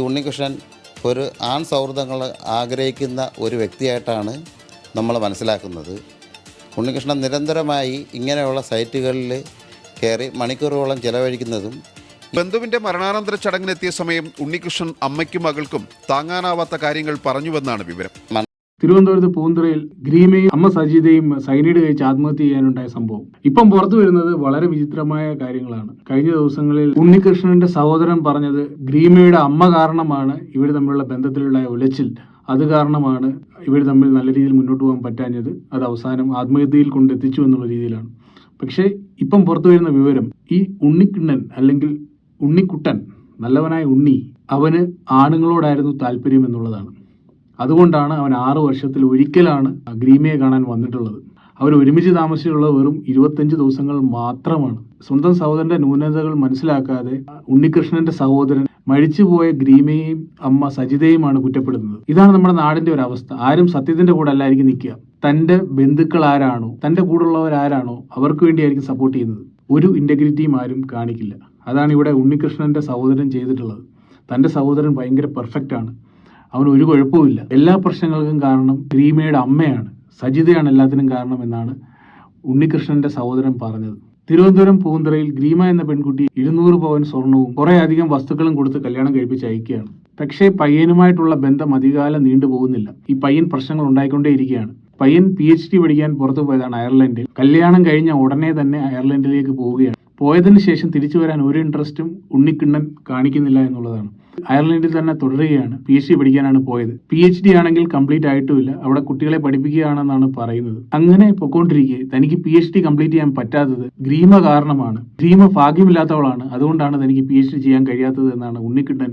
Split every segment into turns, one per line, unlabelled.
ഉണ്ണികൃഷ്ണൻ ഒരു ആൺ സൗഹൃദങ്ങൾ ആഗ്രഹിക്കുന്ന ഒരു വ്യക്തിയായിട്ടാണ് നമ്മൾ മനസ്സിലാക്കുന്നത്. ഉണ്ണികൃഷ്ണൻ നിരന്തരമായി ഇങ്ങനെയുള്ള സൈറ്റുകളിൽ കയറി മണിക്കൂറുകളോളം ചെലവഴിക്കുന്നതും
ബന്ധുവിന്റെ മരണാനന്തര ചടങ്ങിനെത്തിയ സമയം ഉണ്ണികൃഷ്ണൻ അമ്മയ്ക്കും മകൾക്കും താങ്ങാനാവാത്ത കാര്യങ്ങൾ പറഞ്ഞുവെന്നാണ് വിവരം.
തിരുവനന്തപുരത്ത് പൂന്തുറയിൽ ഗ്രീമയും അമ്മ സജിതയും സൈനൈഡ് കഴിച്ച് ആത്മഹത്യ ചെയ്യാനുണ്ടായ സംഭവം. ഇപ്പം പുറത്തു വരുന്നത് വളരെ വിചിത്രമായ കാര്യങ്ങളാണ്. കഴിഞ്ഞ ദിവസങ്ങളിൽ ഉണ്ണികൃഷ്ണന്റെ സഹോദരൻ പറഞ്ഞത് ഗ്രീമയുടെ അമ്മ കാരണമാണ് ഇവർ തമ്മിലുള്ള ബന്ധത്തിലുള്ള ഉലച്ചിൽ. അത് കാരണമാണ് ഇവർ തമ്മിൽ നല്ല രീതിയിൽ മുന്നോട്ട് പോകാൻ പറ്റാഞ്ഞത്. അത് അവസാനം ആത്മഹത്യയിൽ കൊണ്ടെത്തിച്ചു എന്നുള്ള രീതിയിലാണ്. പക്ഷേ ഇപ്പം പുറത്തു വരുന്ന വിവരം ഈ ഉണ്ണിക്കിണ്ണൻ അല്ലെങ്കിൽ ഉണ്ണിക്കുട്ടൻ നല്ലവനായ ഉണ്ണി അവന് ആണുങ്ങളോടായിരുന്നു താല്പര്യം എന്നുള്ളതാണ്. അതുകൊണ്ടാണ് അവൻ ആറു വർഷത്തിൽ ഒരിക്കലാണ് ഗ്രീമയെ കാണാൻ വന്നിട്ടുള്ളത്. അവർ ഒരുമിച്ച് താമസിച്ചുള്ള വെറും ഇരുപത്തഞ്ച് ദിവസങ്ങൾ മാത്രമാണ്. സ്വന്തം സഹോദരന്റെ ന്യൂനതകൾ മനസ്സിലാക്കാതെ ഉണ്ണികൃഷ്ണന്റെ സഹോദരൻ മരിച്ചുപോയ ഗ്രീമയും അമ്മ സജിതയുമാണ് കുറ്റപ്പെടുന്നത്. ഇതാണ് നമ്മുടെ നാടിന്റെ ഒരു അവസ്ഥ. ആരും സത്യത്തിന്റെ കൂടെ അല്ലായിരിക്കും നിൽക്കുക. തന്റെ ബന്ധുക്കൾ ആരാണോ തന്റെ കൂടെയുള്ളവർ ആരാണോ അവർക്ക് വേണ്ടിയായിരിക്കും സപ്പോർട്ട് ചെയ്യുന്നത്. ഒരു ഇന്റഗ്രിറ്റിയും ആരും കാണിക്കില്ല. അതാണ് ഇവിടെ ഉണ്ണികൃഷ്ണന്റെ സഹോദരൻ ചെയ്തിട്ടുള്ളത്. തന്റെ സഹോദരൻ ഭയങ്കര പെർഫെക്റ്റ് ആണ്. അവന് ഒരു കുഴപ്പവുമില്ല എല്ലാ പ്രശ്നങ്ങൾക്കും കാരണം ഗ്രീമയുടെ അമ്മയാണ്. സജിതയാണ് എല്ലാത്തിനും കാരണം എന്നാണ് ഉണ്ണികൃഷ്ണന്റെ സഹോദരൻ പറഞ്ഞത്. തിരുവനന്തപുരം പൂന്തറയിൽ ഗ്രീമ എന്ന പെൺകുട്ടി ഇരുന്നൂറ് പവൻ സ്വർണവും കുറെ അധികം വസ്തുക്കളും കൊടുത്ത് കല്യാണം കഴിപ്പിച്ച് അയക്കുകയാണ്. പക്ഷേ പയ്യനുമായിട്ടുള്ള ബന്ധം അധികാലം നീണ്ടുപോകുന്നില്ല ഈ പയ്യൻ പ്രശ്നങ്ങൾ ഉണ്ടായിക്കൊണ്ടേയിരിക്കുകയാണ്. പയ്യൻ പി എച്ച് ഡി പഠിക്കാൻ പുറത്തു പോയതാണ് അയർലൻഡിൽ. കല്യാണം കഴിഞ്ഞ ഉടനെ തന്നെ അയർലൻഡിലേക്ക് പോവുകയാണ്. പോയതിനു ശേഷം തിരിച്ചു വരാൻ ഒരു ഇൻട്രസ്റ്റും ഉണ്ണിക്കിണ്ണൻ കാണിക്കുന്നില്ല എന്നുള്ളതാണ്. അയർലൻഡിൽ തന്നെ തുടരുകയാണ്. പി എച്ച് ഡി പഠിക്കാനാണ് പോയത്. പി എച്ച് ഡി ആണെങ്കിൽ കംപ്ലീറ്റ് ആയിട്ടുമില്ല. അവിടെ കുട്ടികളെ പഠിപ്പിക്കുകയാണെന്നാണ് പറയുന്നത്. അങ്ങനെ പൊക്കോണ്ടിരിക്കെ. തനിക്ക് പി എച്ച് ഡി കംപ്ലീറ്റ് ചെയ്യാൻ പറ്റാത്തത് ഗ്രീമ കാരണമാണ് ഗ്രീമ ഭാഗ്യമില്ലാത്തവളാണ് അതുകൊണ്ടാണ് തനിക്ക് പി എച്ച് ഡി ചെയ്യാൻ കഴിയാത്തത് എന്നാണ് ഉണ്ണിക്കിണ്ണൻ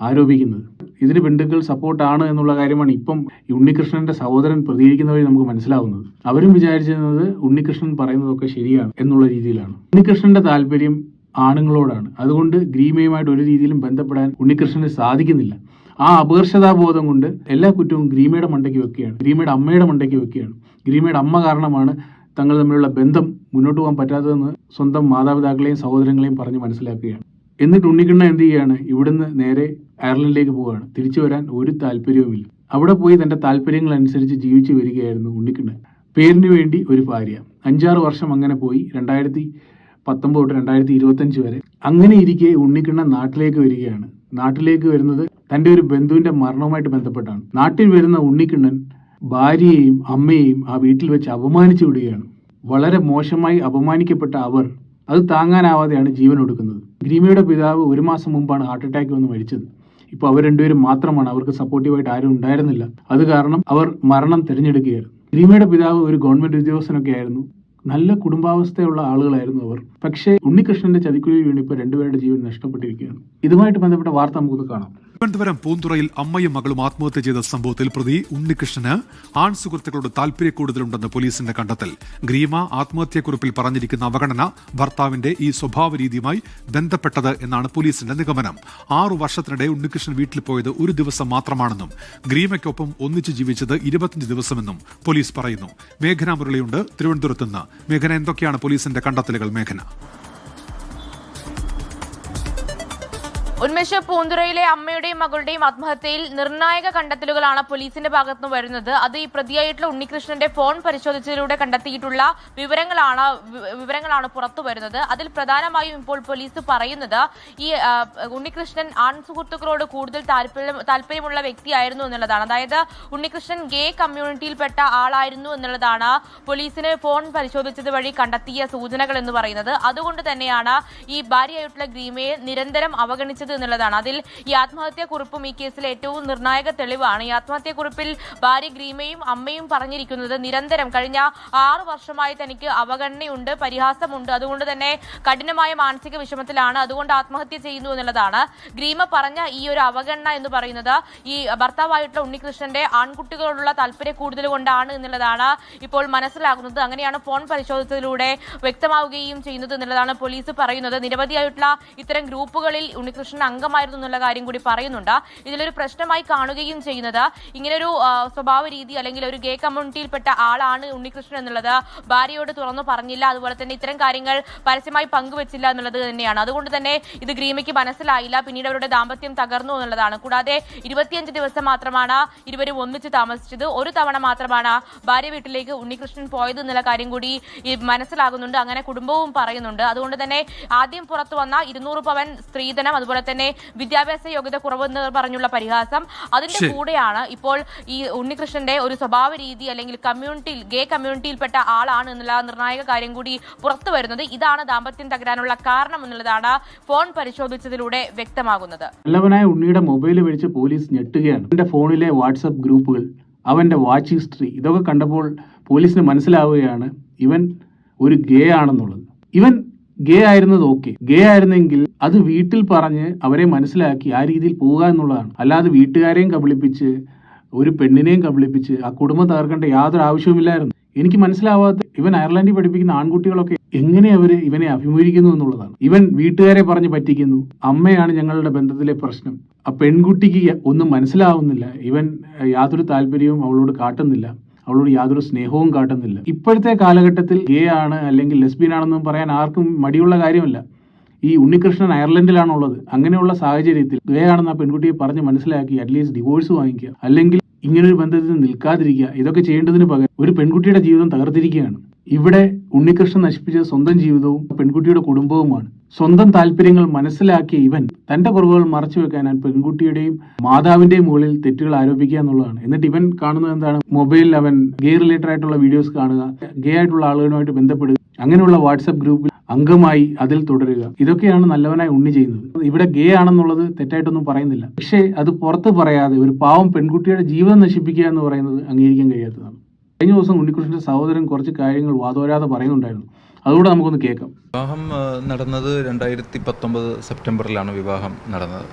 ആരോപിക്കുന്നത്. ഇതിന് ബന്ധുക്കൾ സപ്പോർട്ടാണ് എന്നുള്ള കാര്യമാണ് ഇപ്പം ഉണ്ണികൃഷ്ണന്റെ സഹോദരൻ പ്രതികരിക്കുന്ന വഴി നമുക്ക് മനസ്സിലാവുന്നത്. അവരും വിചാരിച്ചിരുന്നത് ഉണ്ണികൃഷ്ണൻ പറയുന്നതൊക്കെ ശരിയാണ് എന്നുള്ള രീതിയിലാണ്. ഉണ്ണികൃഷ്ണന്റെ താല്പര്യം ആണുങ്ങളോടാണ്. അതുകൊണ്ട് ഗ്രീമയുമായിട്ട് ഒരു രീതിയിലും ബന്ധപ്പെടാൻ ഉണ്ണികൃഷ്ണന് സാധിക്കുന്നില്ല. ആ അപകർഷതാബോധം കൊണ്ട് എല്ലാ കുറ്റവും ഗ്രീമയുടെ മണ്ടയ്ക്ക് വെക്കുകയാണ്. ഗ്രീമയുടെ അമ്മയുടെ മണ്ടയ്ക്ക് വെക്കുകയാണ്. ഗ്രീമയുടെ അമ്മ കാരണമാണ് തങ്ങൾ തമ്മിലുള്ള ബന്ധം മുന്നോട്ട് പോകാൻ പറ്റാത്തതെന്ന് സ്വന്തം മാതാപിതാക്കളെയും സഹോദരങ്ങളെയും പറഞ്ഞ് മനസ്സിലാക്കുകയാണ്. എന്നിട്ട് ഉണ്ണിക്കണ്ണ എന്ത് ചെയ്യാണ്? ഇവിടുന്ന് നേരെ അയർലൻഡിലേക്ക് പോവുകയാണ്. തിരിച്ചു വരാൻ ഒരു താല്പര്യവുമില്ല. അവിടെ പോയി തന്റെ താല്പര്യങ്ങൾ അനുസരിച്ച് ജീവിച്ചു വരികയായിരുന്നു ഉണ്ണിക്കണ്ണൻ. പേരിന് വേണ്ടി ഒരു ഭാര്യ. അഞ്ചാറ് വർഷം അങ്ങനെ പോയി. രണ്ടായിരത്തി പത്തൊമ്പത് തൊട്ട് രണ്ടായിരത്തി ഇരുപത്തഞ്ച് വരെ അങ്ങനെ ഇരിക്കെ ഉണ്ണിക്കണ്ണൻ നാട്ടിലേക്ക് വരികയാണ്. നാട്ടിലേക്ക് വരുന്നത് തന്റെ ഒരു ബന്ധുവിന്റെ മരണവുമായിട്ട് ബന്ധപ്പെട്ടാണ്. നാട്ടിൽ വരുന്ന ഉണ്ണിക്കണ്ണൻ ഭാര്യയെയും അമ്മയെയും ആ വീട്ടിൽ വെച്ച് അപമാനിച്ചു വിടുകയാണ്. വളരെ മോശമായി അപമാനിക്കപ്പെട്ട അവർ അത് താങ്ങാനാവാതെയാണ് ജീവൻ ഒടുക്കുന്നത്. ഗ്രീമയുടെ പിതാവ് ഒരു മാസം മുമ്പാണ് ഹാർട്ട് അറ്റാക്ക് വന്ന് മരിച്ചത്. ഇപ്പോൾ അവർ രണ്ടുപേരും മാത്രമാണ്. അവർക്ക് സപ്പോർട്ടീവായിട്ട് ആരും ഉണ്ടായിരുന്നില്ല. അത് കാരണം അവർ മരണം തിരഞ്ഞെടുക്കുകയായിരുന്നു. ഗ്രീമയുടെ പിതാവ് ഒരു ഗവൺമെന്റ് ഉദ്യോഗസ്ഥനൊക്കെ ആയിരുന്നു. നല്ല കുടുംബാവസ്ഥയുള്ള ആളുകളായിരുന്നു അവർ. പക്ഷേ ഉണ്ണികൃഷ്ണന്റെ ചതിക്കുഴിയിൽ വീണ് ഇപ്പോൾ രണ്ടുപേരുടെ ജീവൻ നഷ്ടപ്പെട്ടിരിക്കുകയാണ്. ഇതുമായിട്ട് ബന്ധപ്പെട്ട വാർത്ത നമുക്ക് കാണാം.
തിരുവനന്തപുരം പൂന്തുറയിൽ അമ്മയും മകളും ആത്മഹത്യ ചെയ്ത സംഭവത്തിൽ പ്രതി ഉണ്ണികൃഷ്ണന് ആൺ സുഹൃത്തുക്കളോട് താല്പര്യക്കൂടുതലുണ്ടെന്ന് പോലീസിന്റെ കണ്ടെത്തൽ. ഗ്രീമ ആത്മഹത്യക്കുറിപ്പിൽ പറഞ്ഞിരിക്കുന്ന അവഗണന ഭർത്താവിന്റെ ഈ സ്വഭാവ രീതിയുമായി ബന്ധപ്പെട്ടത് എന്നാണ് പോലീസിന്റെ നിഗമനം. ആറു വർഷത്തിനിടെ ഉണ്ണികൃഷ്ണൻ വീട്ടിൽ പോയത് ഒരു ദിവസം മാത്രമാണെന്നും ഗ്രീമയ്ക്കൊപ്പം ഒന്നിച്ചു ജീവിച്ചത് ഇരുപത്തിയഞ്ച് ദിവസമെന്നും പോലീസ് പറയുന്നു. മേഘന മുരളിയുണ്ട് തിരുവനന്തപുരത്ത് നിന്ന് മേഘന എന്തൊക്കെയാണ് പോലീസിന്റെ കണ്ടെത്തലുകൾ? മേഘന.
ഉന്മേഷ പൂന്തുറയിലെ അമ്മയുടെയും മകളുടെയും ആത്മഹത്യയിൽ നിർണായക കണ്ടെത്തലുകളാണ് പോലീസിന്റെ ഭാഗത്തുനിന്ന് വരുന്നത്. അത് ഈ പ്രതിയായിട്ടുള്ള ഉണ്ണികൃഷ്ണന്റെ ഫോൺ പരിശോധിച്ചതിലൂടെ കണ്ടെത്തിയിട്ടുള്ള വിവരങ്ങളാണ് വിവരങ്ങളാണ് പുറത്തു വരുന്നത്. അതിൽ പ്രധാനമായും ഇപ്പോൾ പോലീസ് പറയുന്നത് ഈ ഉണ്ണികൃഷ്ണൻ ആൺ സുഹൃത്തുക്കളോട് കൂടുതൽ താല്പര്യം താല്പര്യമുള്ള വ്യക്തിയായിരുന്നു എന്നുള്ളതാണ്. അതായത് ഉണ്ണികൃഷ്ണൻ ഗേ കമ്മ്യൂണിറ്റിയിൽപ്പെട്ട ആളായിരുന്നു എന്നുള്ളതാണ് പോലീസിന് ഫോൺ പരിശോധിച്ചത് വഴി കണ്ടെത്തിയ സൂചനകൾ എന്ന് പറയുന്നത്. അതുകൊണ്ട് തന്നെയാണ് ഈ ഭാര്യയായിട്ടുള്ള ഗ്രീമയെ നിരന്തരം അവഗണിച്ചത് എന്നുള്ളതാണ് അതിൽ ഈ ആത്മഹത്യാ കുറിപ്പും ഈ കേസിലെ ഏറ്റവും നിർണായക തെളിവാണ്. ഈ ആത്മഹത്യാ കുറിപ്പിൽ ഭാര്യ ഗ്രീമയും അമ്മയും പറഞ്ഞിരിക്കുന്നത് നിരന്തരം കഴിഞ്ഞ ആറ് വർഷമായി തനിക്ക് അവഗണനയുണ്ട് പരിഹാസമുണ്ട്. അതുകൊണ്ട് തന്നെ കഠിനമായ മാനസിക വിഷമത്തിലാണ് അതുകൊണ്ട് ആത്മഹത്യ ചെയ്യുന്നു എന്നുള്ളതാണ്. ഗ്രീമ പറഞ്ഞ ഈ ഒരു അവഗണന എന്ന് പറയുന്നത് ഈ ഭർത്താവായിട്ടുള്ള ഉണ്ണികൃഷ്ണന്റെ ആൺകുട്ടികളോടുള്ള താല്പര്യ കൂടുതൽ കൊണ്ടാണ് എന്നുള്ളതാണ് ഇപ്പോൾ മനസ്സിലാകുന്നത്. അങ്ങനെയാണ് ഫോൺ പരിശോധിച്ചതിലൂടെ വ്യക്തമാവുകയും ചെയ്യുന്നത് എന്നുള്ളതാണ് പോലീസ് പറയുന്നത്. നിരവധിയായിട്ടുള്ള ഇത്തരം ഗ്രൂപ്പുകളിൽ ഉണ്ണികൃഷ്ണൻ അംഗമായിരുന്നു എന്നുള്ള കാര്യം കൂടി പറയുന്നുണ്ട്. ഇതിലൊരു പ്രശ്നമായി കാണുകയും ചെയ്യുന്നത് ഇങ്ങനൊരു സ്വഭാവ രീതി അല്ലെങ്കിൽ ഒരു ഗേ കമ്മ്യൂണിറ്റിയിൽപ്പെട്ട ആളാണ് ഉണ്ണികൃഷ്ണൻ എന്നുള്ളത് ഭാര്യയോട് തുറന്നു പറഞ്ഞില്ല. അതുപോലെ തന്നെ ഇത്തരം കാര്യങ്ങൾ പരസ്യമായി പങ്കുവെച്ചില്ല എന്നുള്ളത് തന്നെയാണ്. അതുകൊണ്ട് തന്നെ ഇത് ഗ്രീമയ്ക്ക് മനസ്സിലായില്ല. പിന്നീട് അവരുടെ ദാമ്പത്യം തകർന്നു എന്നുള്ളതാണ്. കൂടാതെ ഇരുപത്തിയഞ്ച് ദിവസം മാത്രമാണ് ഇരുവരും ഒന്നിച്ച് താമസിച്ചത്. ഒരു തവണ മാത്രമാണ് ഭാര്യ വീട്ടിലേക്ക് ഉണ്ണികൃഷ്ണൻ പോയത് എന്നുള്ള കാര്യം കൂടി മനസ്സിലാകുന്നുണ്ട്. അങ്ങനെ കുടുംബവും പറയുന്നുണ്ട്. അതുകൊണ്ട് തന്നെ ആദ്യം പുറത്തു വന്ന ഇരുന്നൂറ് പവൻ സ്ത്രീധനം അതുപോലെ തന്നെ വിദ്യാഭ്യാസ യോഗ്യത കുറവെന്ന് പറഞ്ഞുള്ള പരിഹാസം. അതിന്റെ കൂടെയാണ് ഇപ്പോൾ ഈ ഉണ്ണികൃഷ്ണന്റെ ഒരു സ്വഭാവ രീതി അല്ലെങ്കിൽ കമ്മ്യൂണിറ്റിയിൽ ഗേ കമ്മ്യൂണിറ്റിയിൽപ്പെട്ട ആളാണ് എന്നുള്ള നിർണായക കാര്യം കൂടി പുറത്തു വരുന്നത്. ഇതാണ് ദാമ്പത്യം തകരാനുള്ള കാരണം എന്നുള്ളതാണ് ഫോൺ പരിശോധിച്ചതിലൂടെ വ്യക്തമാകുന്നത്.
നല്ലവനായ ഉണ്ണിയുടെ മൊബൈൽ വിളിച്ച് പോലീസ് ഞെട്ടുകയാണ്. എന്റെ ഫോണിലെ വാട്സ്ആപ്പ് ഗ്രൂപ്പുകൾ അവന്റെ വാച്ച് ഹിസ്റ്ററി ഇതൊക്കെ കണ്ടപ്പോൾ പോലീസിന് മനസ്സിലാവുകയാണ് ഇവൻ ഒരു ഗേ ആണെന്നുള്ളത്. ഇവൻ ഗേ ആയിരുന്നത് ഓക്കെ ഗേ ആയിരുന്നെങ്കിൽ അത് വീട്ടിൽ പറഞ്ഞ് അവരെ മനസ്സിലാക്കി ആ രീതിയിൽ പോവുക എന്നുള്ളതാണ്. അല്ലാതെ വീട്ടുകാരെയും കബളിപ്പിച്ച് ഒരു പെണ്ണിനെയും കബളിപ്പിച്ച് ആ കുടുംബം തകർക്കേണ്ട യാതൊരു ആവശ്യവുമില്ലായിരുന്നു എനിക്ക് മനസ്സിലാവാത്ത ഇവൻ അയർലൻഡിൽ പഠിപ്പിക്കുന്ന ആൺകുട്ടികളൊക്കെ എങ്ങനെ അവർ ഇവനെ അഭിമുഖീകരിക്കുന്നു എന്നുള്ളതാണ്. ഇവൻ വീട്ടുകാരെ പറഞ്ഞ് പറ്റിക്കുന്നു. അമ്മയാണ് ഞങ്ങളുടെ ബന്ധത്തിലെ പ്രശ്നം. ആ പെൺകുട്ടിക്ക് ഒന്നും മനസ്സിലാവുന്നില്ല. ഇവൻ യാതൊരു താല്പര്യവും അവളോട് കാട്ടുന്നില്ല. അവളോട് യാതൊരു സ്നേഹവും കാട്ടുന്നില്ല. ഇപ്പോഴത്തെ കാലഘട്ടത്തിൽ ഗേ ആണ് അല്ലെങ്കിൽ ലെസ്ബിയൻ ആണെന്നും പറയാൻ ആർക്കും മടിയുള്ള കാര്യമല്ല. ഈ ഉണ്ണികൃഷ്ണൻ അയർലൻഡിലാണുള്ളത്. അങ്ങനെയുള്ള സാഹചര്യത്തിൽ ഗേ ആണെന്ന് ആ പെൺകുട്ടിയെ പറഞ്ഞ് മനസ്സിലാക്കി അറ്റ്ലീസ്റ്റ് ഡിവോഴ്സ് വാങ്ങിക്കുക. അല്ലെങ്കിൽ ഇങ്ങനൊരു ബന്ധത്തിൽ നിൽക്കാതിരിക്കുക. ഇതൊക്കെ ചെയ്യേണ്ടതിന് പകരം ഒരു പെൺകുട്ടിയുടെ ജീവിതം തകർത്തിരിക്കുകയാണ്. ഇവിടെ ഉണ്ണികൃഷ്ണൻ നശിപ്പിച്ച സ്വന്തം ജീവിതവും പെൺകുട്ടിയുടെ കുടുംബവുമാണ്. സ്വന്തം താല്പര്യങ്ങൾ മനസ്സിലാക്കിയ ഇവൻ തന്റെ കുറവുകൾ മറച്ചു വെക്കാനാണ് പെൺകുട്ടിയുടെയും മാതാവിന്റെയും മുകളിൽ തെറ്റുകൾ ആരോപിക്കുക എന്നുള്ളതാണ്. എന്നിട്ട് ഇവൻ കാണുന്നത് എന്താണ്? മൊബൈലിൽ അവൻ ഗേ റിലേറ്റഡ് ആയിട്ടുള്ള വീഡിയോസ് കാണുക ഗേ ആയിട്ടുള്ള ആളുകളുമായിട്ട് ബന്ധപ്പെടുക അങ്ങനെയുള്ള വാട്സപ്പ് ഗ്രൂപ്പിൽ അംഗമായി അതിൽ തുടരുക. ഇതൊക്കെയാണ് നല്ലവനായി ഉണ്ണി ചെയ്യുന്നത്. ഇവിടെ ഗേ ആണെന്നുള്ളത് തെറ്റായിട്ടൊന്നും പറയുന്നില്ല. പക്ഷേ അത് പുറത്ത് പറയാതെ ഒരു പാവം പെൺകുട്ടിയുടെ ജീവിതം നശിപ്പിക്കുക എന്ന് പറയുന്നത് അംഗീകരിക്കാൻ കഴിയാത്തതാണ്. കഴിഞ്ഞ ദിവസം ഉണ്ണികൃഷ്ണന്റെ സഹോദരൻ കുറച്ച് കാര്യങ്ങൾ വാതോരാതെ പറയുന്നുണ്ടായിരുന്നു. അതുകൂടെ നമുക്കൊന്ന് കേൾക്കാം.
വിവാഹം നടന്നത് രണ്ടായിരത്തി പത്തൊമ്പത് സെപ്റ്റംബറിലാണ് വിവാഹം നടന്നത്.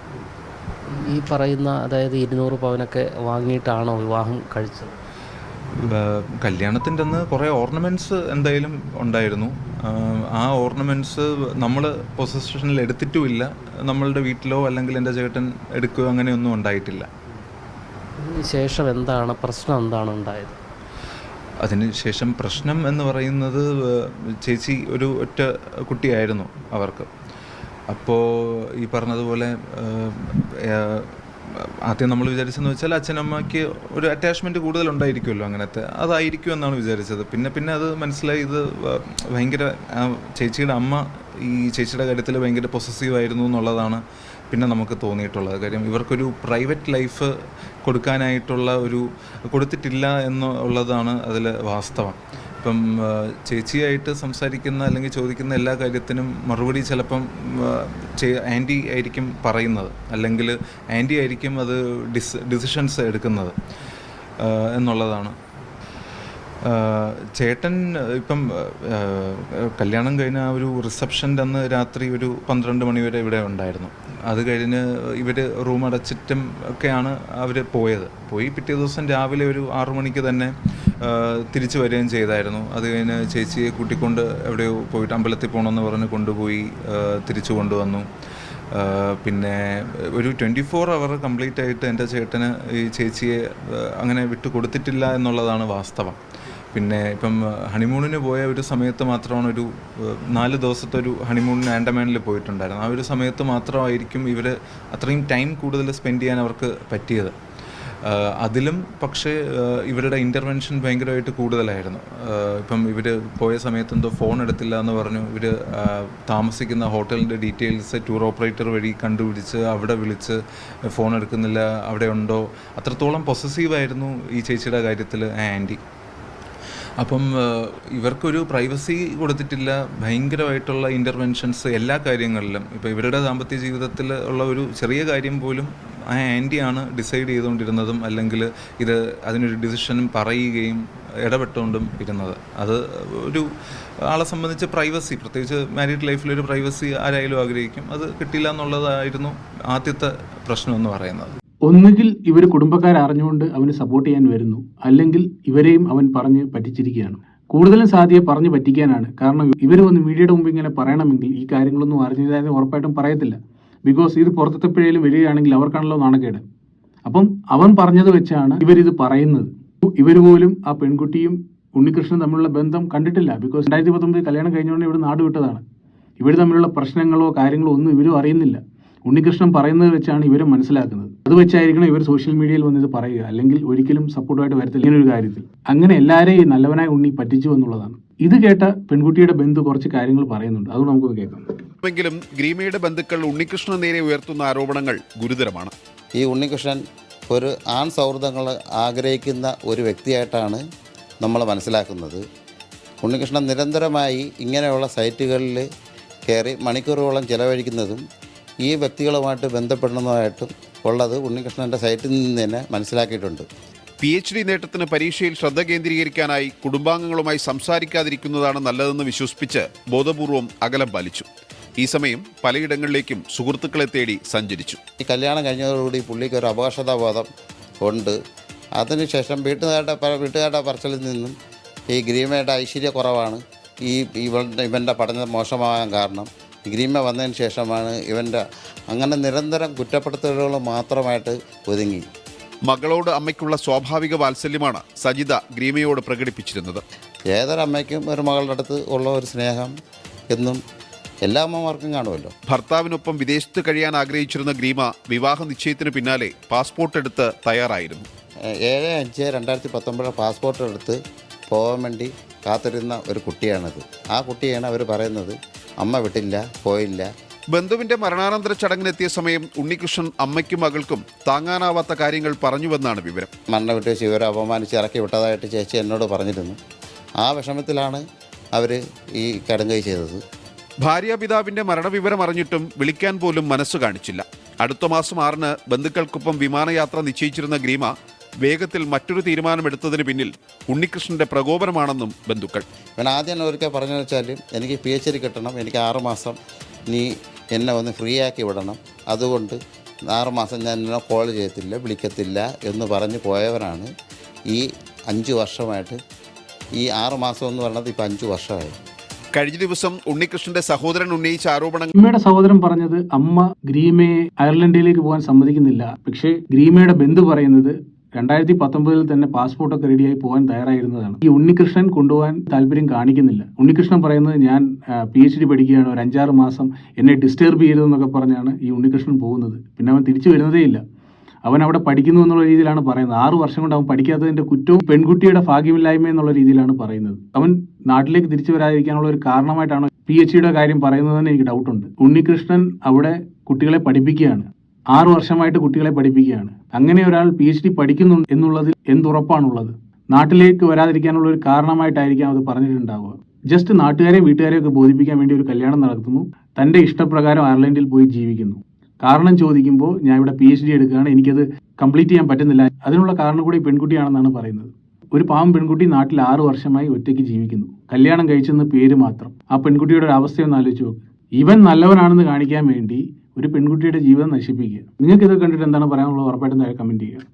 ഈ പറയുന്ന അതായത് ഇരുന്നൂറ് പവനൊക്കെ വാങ്ങിയിട്ടാണോ വിവാഹം കഴിച്ചത്?
കല്യാണത്തിന്റെ അന്ന് കുറേ ഓർണമെന്റ്സ് എന്തായാലും ഉണ്ടായിരുന്നു. ആ, ഓർണമെന്റ്സ് നമ്മൾ പൊസിഷനിൽ എടുത്തിട്ടുമില്ല. നമ്മളുടെ വീട്ടിലോ അല്ലെങ്കിൽ എന്റെ ചേട്ടൻ എടുക്കുകയോ അങ്ങനെയൊന്നും ഉണ്ടായിട്ടില്ല.
ശേഷം എന്താണ് പ്രശ്നം എന്താണ് ഉണ്ടായത്?
അതിന് ശേഷം പ്രശ്നം എന്ന് പറയുന്നത് ചേച്ചി ഒരു ഒറ്റ കുട്ടിയായിരുന്നു അവർക്ക്. അപ്പോൾ ഈ പറഞ്ഞതുപോലെ ആദ്യം നമ്മൾ വിചാരിച്ചെന്ന് വെച്ചാൽ അച്ഛനമ്മയ്ക്ക് ഒരു അറ്റാച്ച്മെന്റ് കൂടുതൽ ഉണ്ടായിരിക്കുമല്ലോ അങ്ങനത്തെ. അതായിരിക്കും എന്നാണ് വിചാരിച്ചത്. പിന്നെ പിന്നെ അത് മനസ്സിലായി ഇത് ഭയങ്കര ചേച്ചിയുടെ അമ്മ ഈ ചേച്ചിയുടെ കാര്യത്തിൽ ഭയങ്കര പൊസസീവ് ആയിരുന്നു എന്നുള്ളതാണ് പിന്നെ നമുക്ക് തോന്നിയിട്ടുള്ളത്. കാര്യം ഇവർക്കൊരു പ്രൈവറ്റ് ലൈഫ് കൊടുക്കാനായിട്ടുള്ള ഒരു കൊടുത്തിട്ടില്ല എന്നുള്ളതാണ് അതിൽ വാസ്തവം. ഇപ്പം ചേച്ചിയായിട്ട് സംസാരിക്കുന്ന അല്ലെങ്കിൽ ചോദിക്കുന്ന എല്ലാ കാര്യത്തിനും മറുപടി ചിലപ്പം ആന്റി ആയിരിക്കും പറയുന്നത്. അല്ലെങ്കിൽ ആന്റി ആയിരിക്കും അത് ഡിസ് ഡിസിഷൻസ് എടുക്കുന്നത് എന്നുള്ളതാണ്. ചേട്ടൻ ഇപ്പം കല്യാണം കഴിഞ്ഞ ആ ഒരു റിസപ്ഷന്റെ അന്ന് രാത്രി ഒരു പന്ത്രണ്ട് മണി വരെ ഇവിടെ ഉണ്ടായിരുന്നു. അത് കഴിഞ്ഞ് ഇവർ റൂം അടച്ചിട്ടും ഒക്കെയാണ് അവർ പോയത്. പോയി പിറ്റേ ദിവസം രാവിലെ ഒരു ആറു മണിക്ക് തന്നെ തിരിച്ചു വരികയും ചെയ്തായിരുന്നു. അത് കഴിഞ്ഞ് ചേച്ചിയെ കൂട്ടിക്കൊണ്ട് എവിടെയോ പോയിട്ട് അമ്പലത്തിൽ പോകണമെന്ന് പറഞ്ഞ് കൊണ്ടുപോയി തിരിച്ചു കൊണ്ടുവന്നു. പിന്നെ ഒരു ട്വന്റി ഫോർ അവർ കംപ്ലീറ്റ് ആയിട്ട് എന്റെ ചേട്ടന് ഈ ചേച്ചിയെ അങ്ങനെ വിട്ടു കൊടുത്തിട്ടില്ല എന്നുള്ളതാണ് വാസ്തവം. പിന്നെ ഇപ്പം ഹണിമൂണിന് പോയ ഒരു സമയത്ത് മാത്രമാണ് ഒരു നാല് ദിവസത്തെ ഒരു ഹണിമൂണിന് ആൻഡമാനിൽ പോയിട്ടുണ്ടായിരുന്നു ആ ഒരു സമയത്ത് മാത്രമായിരിക്കും ഇവർ അത്രയും ടൈം കൂടുതൽ സ്പെൻഡ് ചെയ്യാൻ അവർക്ക് പറ്റിയത്. അതിലും പക്ഷേ ഇവരുടെ ഇന്റർവെൻഷൻ ഭയങ്കരമായിട്ട് കൂടുതലായിരുന്നു. ഇപ്പം ഇവർ പോയ സമയത്ത് എന്തോ ഫോൺ എടുത്തില്ല എന്ന് പറഞ്ഞു. ഇവർ താമസിക്കുന്ന ഹോട്ടലിന്റെ ഡീറ്റെയിൽസ് ടൂർ ഓപ്പറേറ്റർ വഴി കണ്ടുപിടിച്ച് അവിടെ വിളിച്ച് ഫോൺ എടുക്കുന്നില്ല അവിടെ ഉണ്ടോ? അത്രത്തോളം പൊസസീവായിരുന്നു ഈ ചേച്ചിയുടെ കാര്യത്തിൽ ആന്റി അപ്പം ഇവർക്കൊരു പ്രൈവസി കൊടുത്തിട്ടില്ല. ഭയങ്കരമായിട്ടുള്ള ഇന്റർവെൻഷൻസ് എല്ലാ കാര്യങ്ങളിലും. ഇപ്പോൾ ഇവരുടെ ദാമ്പത്യ ജീവിതത്തിൽ ഉള്ള ഒരു ചെറിയ കാര്യം പോലും ആ ആന്റിയാണ് ഡിസൈഡ് ചെയ്തുകൊണ്ടിരുന്നതും അല്ലെങ്കിൽ ഇത് അതിനൊരു ഡിസിഷനും പറയുകയും ഇടപെട്ടുകൊണ്ടും ഇരുന്നത്. അത് ഒരു ആളെ സംബന്ധിച്ച് പ്രൈവസി പ്രത്യേകിച്ച് മാരീഡ് ലൈഫിലൊരു പ്രൈവസി ആരായാലും ആഗ്രഹിക്കും. അത് കിട്ടില്ല എന്നുള്ളതായിരുന്നു ആദ്യത്തെ പ്രശ്നം എന്ന് പറയുന്നത്.
ഒന്നുകിൽ ഇവർ കുടുംബക്കാർ അറിഞ്ഞുകൊണ്ട് അവന് സപ്പോർട്ട് ചെയ്യാൻ വരുന്നു. അല്ലെങ്കിൽ ഇവരെയും അവൻ പറഞ്ഞ് പറ്റിച്ചിരിക്കുകയാണ്. കൂടുതലും സാധ്യത പറഞ്ഞു പറ്റിക്കാനാണ്. കാരണം ഇവർ വന്ന് മീഡിയയുടെ മുമ്പ് ഇങ്ങനെ പറയണമെങ്കിൽ ഈ കാര്യങ്ങളൊന്നും അറിഞ്ഞതായത് ഉറപ്പായിട്ടും പറയത്തില്ല. ബിക്കോസ് ഇത് പുറത്തെപ്പോഴേലും വരികയാണെങ്കിൽ അവർക്കാണല്ലോ നാണക്കേട്. അപ്പം അവൻ പറഞ്ഞത് വെച്ചാണ് ഇവരിത് പറയുന്നത്. ഇവർ പോലും ആ പെൺകുട്ടിയും ഉണ്ണികൃഷ്ണൻ തമ്മിലുള്ള ബന്ധം കണ്ടിട്ടില്ല. ബിക്കോസ് രണ്ടായിരത്തി പത്തൊമ്പത് കല്യാണം കഴിഞ്ഞുകൊണ്ട് ഇവിടെ നാട് വിട്ടതാണ്. ഇവർ തമ്മിലുള്ള പ്രശ്നങ്ങളോ കാര്യങ്ങളോ ഒന്നും ഇവരും അറിയുന്നില്ല. ഉണ്ണികൃഷ്ണൻ പറയുന്നത് വെച്ചാണ് ഇവരും മനസ്സിലാക്കുന്നത്. അത് വെച്ചായിരിക്കണം ഇവർ സോഷ്യൽ മീഡിയയിൽ വന്നിത് പറയുക. അല്ലെങ്കിൽ ഒരിക്കലും സപ്പോർട്ടായിട്ട് വരത്തില്ല. ഇങ്ങനെ ഒരു കാര്യത്തിൽ. അങ്ങനെ എല്ലാവരെയും നല്ലവനായ ഉണ്ണി പറ്റിച്ചു എന്നുള്ളതാണ്. ഇത് കേട്ട പെൺകുട്ടിയുടെ ബന്ധു കുറച്ച് കാര്യങ്ങൾ പറയുന്നുണ്ട്. അതുകൊണ്ട് നമുക്കൊന്ന് കേൾക്കാം.
എങ്കിലും ഗ്രീമയുടെ ബന്ധുക്കൾ ഉണ്ണികൃഷ്ണൻ നേരെ ഉയർത്തുന്ന ആരോപണങ്ങൾ ഗുരുതരമാണ്.
ഈ ഉണ്ണികൃഷ്ണൻ ഒരു ആൺ സൗഹൃദങ്ങൾ ആഗ്രഹിക്കുന്ന ഒരു വ്യക്തിയായിട്ടാണ് നമ്മൾ മനസ്സിലാക്കുന്നത്. ഉണ്ണികൃഷ്ണൻ നിരന്തരമായി ഇങ്ങനെയുള്ള സൈറ്റുകളിൽ കയറി മണിക്കൂറുകളോളം ചിലവഴിക്കുന്നതും ഈ വ്യക്തികളുമായിട്ട് ബന്ധപ്പെടുന്നതായിട്ടും ഉള്ളത് ഉണ്ണികൃഷ്ണന്റെ സൈറ്റിൽ നിന്ന് തന്നെ മനസ്സിലാക്കിയിട്ടുണ്ട്.
പി എച്ച് ഡി നേട്ടത്തിന് പരീക്ഷയിൽ ശ്രദ്ധ കേന്ദ്രീകരിക്കാനായി കുടുംബാംഗങ്ങളുമായി സംസാരിക്കാതിരിക്കുന്നതാണ് നല്ലതെന്ന് വിശ്വസിപ്പിച്ച് ബോധപൂർവം അകലം പാലിച്ചു. ഈ സമയം പലയിടങ്ങളിലേക്കും സുഹൃത്തുക്കളെ തേടി സഞ്ചരിച്ചു.
ഈ കല്യാണം കഴിഞ്ഞതോടുകൂടി പുള്ളിക്ക് ഒരു അപകർഷതാബോധം ഉണ്ട്. അതിനുശേഷം വീട്ടുകാരുടെ വീട്ടുകാരുടെ പറച്ചിലിൽ നിന്നും ഈ ഗ്രീമയുടെ ഐശ്വര്യക്കുറവാണ് ഈ ഇവളുടെ ഇവന്റെ പഠനം മോശമാകാൻ കാരണം ഗ്രീമ വന്നതിന് ശേഷമാണ് ഇവന്റെ അങ്ങനെ നിരന്തരം കുറ്റപ്പെടുത്തലുകൾ മാത്രമായിട്ട് ഒതുങ്ങി.
മകളോട് അമ്മയ്ക്കുള്ള സ്വാഭാവിക വാത്സല്യമാണ് സജിത ഗ്രീമയോട് പ്രകടിപ്പിച്ചിരുന്നത്.
ഏതൊരമ്മയ്ക്കും ഒരു മകളുടെ അടുത്ത് ഉള്ള ഒരു സ്നേഹം എന്നും എല്ലാ അമ്മമാർക്കും കാണുമല്ലോ.
ഭർത്താവിനൊപ്പം വിദേശത്ത് കഴിയാൻ ആഗ്രഹിച്ചിരുന്ന ഗ്രീമ വിവാഹ നിശ്ചയത്തിന് പിന്നാലെ പാസ്പോർട്ട് എടുത്ത് തയ്യാറായിരുന്നു.
ഏഴ് അഞ്ച് രണ്ടായിരത്തി പത്തൊമ്പത് പാസ്പോർട്ട് എടുത്ത് പോകാൻ വേണ്ടി കാത്തിരുന്ന ഒരു കുട്ടിയാണത്. ആ കുട്ടിയാണ് അവർ പറയുന്നത് അമ്മ വിട്ടില്ല പോയില്ല.
ബന്ധുവിന്റെ മരണാനന്തര ചടങ്ങിനെത്തിയ സമയം ഉണ്ണികൃഷ്ണൻ അമ്മയ്ക്കും മകൾക്കും താങ്ങാനാവാത്ത കാര്യങ്ങൾ പറഞ്ഞുവെന്നാണ് വിവരം.
മണ്ണ വിട്ട് ശിവരെ അപമാനിച്ച് ഇറക്കി വിട്ടതായിട്ട് ചേച്ചി എന്നോട് പറഞ്ഞിരുന്നു. ആ വിഷമത്തിലാണ് അവർ ഈ കടുങ്കൈ ചെയ്തത്.
ഭാര്യാപിതാവിന്റെ മരണവിവരം അറിഞ്ഞിട്ടും വിളിക്കാൻ പോലും മനസ്സ് കാണിച്ചില്ല. അടുത്ത മാസം ആറിന് ബന്ധുക്കൾക്കൊപ്പം വിമാനയാത്ര നിശ്ചയിച്ചിരുന്ന ഗ്രീമ വേഗത്തിൽ മറ്റൊരു തീരുമാനമെടുത്തതിന് പിന്നിൽ ഉണ്ണികൃഷ്ണന്റെ പ്രകോപനമാണെന്നും ബന്ധുക്കൾ.
ഞാൻ ആദ്യം ഒരിക്കൽ പറഞ്ഞു വെച്ചാൽ എനിക്ക് പി എച്ച് ഡി കിട്ടണം എനിക്ക് ആറുമാസം നീ എന്നെ ഒന്ന് ഫ്രീ ആക്കി വിടണം. അതുകൊണ്ട് ആറുമാസം ഞാൻ എന്നെ കോൾ ചെയ്യത്തില്ല വിളിക്കത്തില്ല എന്ന് പറഞ്ഞ് പോയവനാണ് ഈ അഞ്ച് വർഷമായിട്ട്. ഈ ആറുമാസം എന്ന് പറയുന്നത് ഇപ്പം അഞ്ച് വർഷമായി.
കഴിഞ്ഞ ദിവസം ഉണ്ണികൃഷ്ണന്റെ സഹോദരൻ ഉന്നയിച്ച ആരോപണങ്ങൾ
ഗ്രീമയുടെ സഹോദരൻ പറഞ്ഞത് അമ്മ ഗ്രീമയെ അയർലൻഡിലേക്ക് പോകാൻ സമ്മതിക്കുന്നില്ല. പക്ഷേ ഗ്രീമയുടെ ബന്ധു പറയുന്നത് രണ്ടായിരത്തി പത്തൊമ്പതിൽ തന്നെ പാസ്പോർട്ടൊക്കെ റെഡിയായി പോകാൻ തയ്യാറായിരുന്നതാണ്. ഈ ഉണ്ണികൃഷ്ണൻ കൊണ്ടുപോകാൻ താല്പര്യം കാണിക്കുന്നില്ല. ഉണ്ണികൃഷ്ണൻ പറയുന്നത് ഞാൻ പി എച്ച് ഡി പഠിക്കുകയാണ് ഒരു അഞ്ചാറ് മാസം എന്നെ ഡിസ്റ്റർബ് ചെയ്തതെന്നൊക്കെ പറഞ്ഞാണ് ഈ ഉണ്ണികൃഷ്ണൻ പോകുന്നത്. പിന്നെ അവൻ തിരിച്ചു വരുന്നതേ ഇല്ല. അവൻ അവിടെ പഠിക്കുന്നു എന്നുള്ള രീതിയിലാണ് പറയുന്നത്. ആറു വർഷം കൊണ്ട് അവൻ പഠിക്കാത്തതിന്റെ കുറ്റവും പെൺകുട്ടിയുടെ ഭാഗ്യമില്ലായ്മ എന്നുള്ള രീതിയിലാണ് പറയുന്നത്. അവൻ നാട്ടിലേക്ക് തിരിച്ചു വരാതിരിക്കാനുള്ള ഒരു കാരണമായിട്ടാണ് പി എച്ച് ഡിയുടെ കാര്യം പറയുന്നതെന്ന് എനിക്ക് ഡൗട്ടുണ്ട് ഉണ്ണികൃഷ്ണൻ അവിടെ കുട്ടികളെ പഠിപ്പിക്കുകയാണ്. ആറു വർഷമായിട്ട് കുട്ടികളെ പഠിപ്പിക്കുകയാണ്. അങ്ങനെ ഒരാൾ പി എച്ച് ഡി പഠിക്കുന്നു എന്നുള്ളതിൽ എന്തുറപ്പാണുള്ളത്? നാട്ടിലേക്ക് വരാതിരിക്കാനുള്ള ഒരു കാരണമായിട്ടായിരിക്കാം അത് പറഞ്ഞിട്ടുണ്ടാവുക. ജസ്റ്റ് നാട്ടുകാരെ വീട്ടുകാരെയും ഒക്കെ ബോധിപ്പിക്കാൻ വേണ്ടി ഒരു കല്യാണം നടത്തുന്നു. തന്റെ ഇഷ്ടപ്രകാരം അയർലൻഡിൽ പോയി ജീവിക്കുന്നു. കാരണം ചോദിക്കുമ്പോൾ ഞാൻ ഇവിടെ പി എച്ച് ഡി എടുക്കുകയാണ്. എനിക്കത് കംപ്ലീറ്റ് ചെയ്യാൻ പറ്റുന്നില്ല. അതിനുള്ള കാരണം കൂടി പെൺകുട്ടിയാണെന്നാണ് പറയുന്നത്. ഒരു പാവം പെൺകുട്ടി നാട്ടിൽ ആറു വർഷമായി ഒറ്റയ്ക്ക് ജീവിക്കുന്നു. കല്യാണം കഴിച്ചെന്ന് പേര് മാത്രം. ആ പെൺകുട്ടിയുടെ ഒരു അവസ്ഥയൊന്ന് ആലോചിച്ച് നോക്ക്. ഇവൻ നല്ലവനാണെന്ന് കാണിക്കാൻ വേണ്ടി ഒരു പെൺകുട്ടിയുടെ ജീവിതം നശിപ്പിക്കുക. നിങ്ങൾക്ക് ഇത് കണ്ടിട്ട് എന്താണ് പറയാനുള്ളത്? ഉറപ്പായിട്ടും താഴെ കമന്റ് ചെയ്യുക.